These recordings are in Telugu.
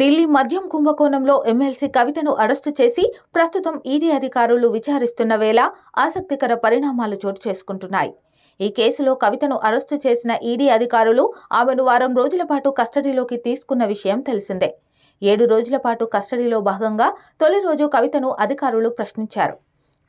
ఢిల్లీ మద్యం కుంభకోణంలో ఎమ్మెల్సీ కవితను అరెస్టు చేసి ప్రస్తుతం ఈడీ అధికారులు విచారిస్తున్న వేళ ఆసక్తికర పరిణామాలు చోటు చేసుకుంటున్నాయి. ఈ కేసులో కవితను అరెస్టు చేసిన ఈడీ అధికారులు ఆమెను వారం రోజుల పాటు కస్టడీలోకి తీసుకున్న విషయం తెలిసిందే. ఏడు రోజుల పాటు కస్టడీలో భాగంగా తొలి రోజు కవితను అధికారులు ప్రశ్నించారు.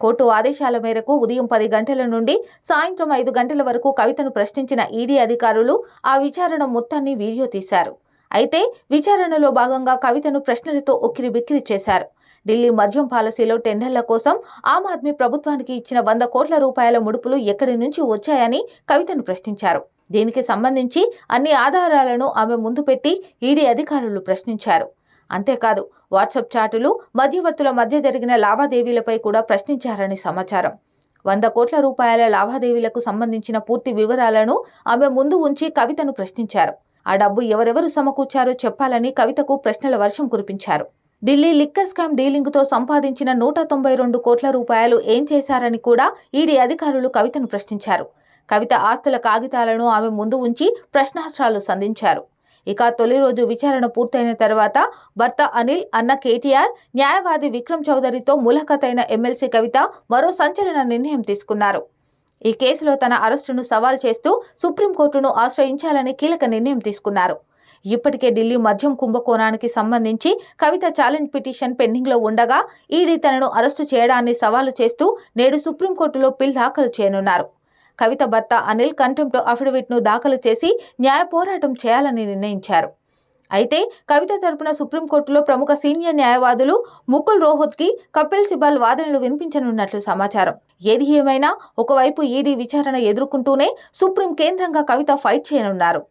కోర్టు ఆదేశాల మేరకు ఉదయం పది గంటల నుండి సాయంత్రం ఐదు గంటల వరకు కవితను ప్రశ్నించిన ఈడీ అధికారులు ఆ విచారణ మొత్తాన్ని వీడియో తీశారు. అయితే విచారణలో భాగంగా కవితను ప్రశ్నలతో ఉక్కిరి బిక్కిరి చేశారు. ఢిల్లీ మద్యం పాలసీలో టెండర్ల కోసం ఆమ్ ఆద్మీ ప్రభుత్వానికి ఇచ్చిన వంద కోట్ల రూపాయల ముడుపులు ఎక్కడి నుంచి వచ్చాయని కవితను ప్రశ్నించారు. దీనికి సంబంధించి అన్ని ఆధారాలను ఆమె ముందు పెట్టి ఈడీ అధికారులు ప్రశ్నించారు. అంతేకాదు వాట్సాప్ చాటులు మధ్యవర్తుల మధ్య జరిగిన లావాదేవీలపై కూడా ప్రశ్నించారని సమాచారం. వంద కోట్ల రూపాయల లావాదేవీలకు సంబంధించిన పూర్తి వివరాలను ఆమె ముందు ఉంచి కవితను ప్రశ్నించారు. ఆ డబ్బు ఎవరెవరు సమకూర్చారో చెప్పాలని కవితకు ప్రశ్నల వర్షం కురిపించారు. ఢిల్లీ లిక్కర్ స్కామ్ డీలింగ్తో సంపాదించిన నూట తొంభై రెండు కోట్ల రూపాయలు ఏం చేశారని కూడా ఈడీ అధికారులు కవితను ప్రశ్నించారు. కవిత ఆస్తుల కాగితాలను ఆమె ముందు ఉంచి ప్రశ్నాస్త్రాలు సంధించారు. ఇక తొలి రోజు విచారణ పూర్తయిన తర్వాత భర్త అనిల్ అన్న కేటీఆర్ న్యాయవాది విక్రమ్ చౌదరితో ములాఖత్ ఎమ్మెల్సీ కవిత మరో సంచలన నిర్ణయం తీసుకున్నారు. ఈ కేసులో తన అరెస్టును సవాల్ చేస్తూ సుప్రీంకోర్టును ఆశ్రయించాలని కీలక నిర్ణయం తీసుకున్నారు. ఇప్పటికే ఢిల్లీ మద్యం కుంభకోణానికి సంబంధించి కవిత ఛాలెంజ్ పిటిషన్ పెండింగ్లో ఉండగా ఈడీ తనను అరెస్టు చేయడాన్ని సవాలు చేస్తూ నేడు సుప్రీంకోర్టులో పిల్ దాఖలు చేయనున్నారు. కవిత భర్త అనిల్ కంటెంప్ట్ అఫిడవిట్ను దాఖలు చేసి న్యాయ పోరాటం చేయాలని నిర్ణయించారు. అయితే కవిత తరపున సుప్రీంకోర్టులో ప్రముఖ సీనియర్ న్యాయవాదులు ముకుల్ రోహత్కి కపిల్ సిబాల్ వాదనలు వినిపించనున్నట్లు సమాచారం. ఏది ఏమైనా ఒకవైపు ఈడీ విచారణ ఎదుర్కొంటూనే సుప్రీం కేంద్రంగా కవిత ఫైట్ చేయనున్నారు.